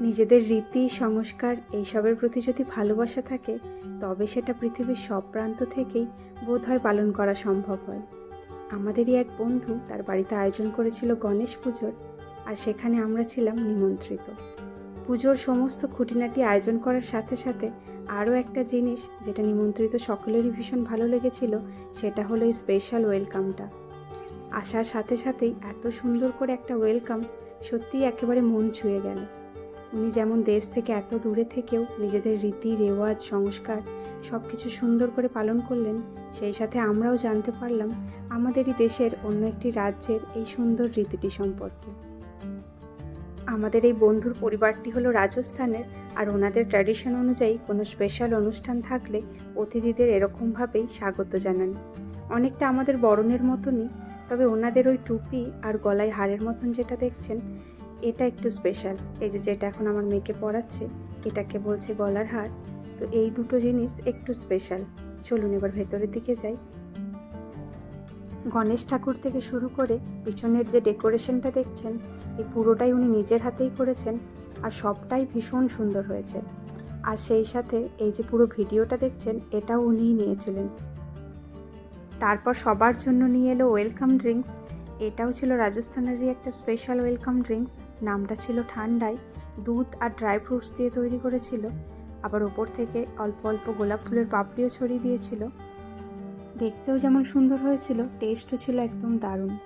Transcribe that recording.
নিজেদের রীতি, সংস্কার এইসবের প্রতি যদি ভালোবাসা থাকে, তবে সেটা পৃথিবীর সব প্রান্ত থেকেই বোধহয় পালন করা সম্ভব হয়। আমাদেরই এক বন্ধু তার বাড়িতে আয়োজন করেছিল গণেশ পুজোর, আর সেখানে আমরা ছিলাম নিমন্ত্রিত। পুজোর সমস্ত খুঁটিনাটি আয়োজন করার সাথে সাথে আরও একটা জিনিস যেটা নিমন্ত্রিত সকলেরই ভীষণ ভালো লেগেছিল, সেটা হলো এই স্পেশাল ওয়েলকামটা আসার সাথে সাথেই এত সুন্দর করে একটা ওয়েলকাম সত্যিই একেবারে মন ছুঁয়ে গেল। উনি যেমন দেশ থেকে এত দূরে থেকেও নিজেদের রীতি, রেওয়াজ, সংস্কার সব কিছু সুন্দর করে পালন করলেন, সেই সাথে আমরাও জানতে পারলাম আমাদেরই দেশের অন্য একটি রাজ্যের এই সুন্দর রীতিটি সম্পর্কে। আমাদের এই বন্ধুর পরিবারটি হলো রাজস্থানের আর ওনাদের ট্র্যাডিশন অনুযায়ী কোনো স্পেশাল অনুষ্ঠান থাকলে অতিথিদের এরকমভাবেই স্বাগত জানান। অনেকটা আমাদের বরণের মতনই, তবে ওনাদের ওই টুপি আর গলায় হারের মতন যেটা দেখছেন এটা একটু স্পেশাল এই যে যেটা এখন আমার মেয়েকে পড়াচ্ছে, এটাকে বলছে গলার হার। তো এই দুটো জিনিস একটু স্পেশাল চলুন এবার ভেতরের দিকে যাই। গণেশ ঠাকুর থেকে শুরু করে পিছনের যে ডেকোরেশনটা দেখছেন, এই পুরোটাই উনি নিজের হাতেই করেছেন আর সবটাই ভীষণ সুন্দর হয়েছে। আর সেই সাথে এই যে পুরো ভিডিওটা দেখছেন, এটাও উনিই নিয়েছিলেন। তারপর সবার জন্য নিয়ে এলো ওয়েলকাম ড্রিঙ্কস এটাও ছিল রাজস্থানেরই একটা স্পেশাল ওয়েলকাম ড্রিঙ্কস নামটা ছিল ঠান্ডায়, দুধ আর ড্রাই ফ্রুটস দিয়ে তৈরি করেছিল। আবার ওপর থেকে অল্প অল্প গোলাপ ফুলের পাপড়িও ছড়িয়ে দিয়েছিল। দেখতেও যেমন সুন্দর হয়েছিল টেস্টও ছিল একদম দারুণ।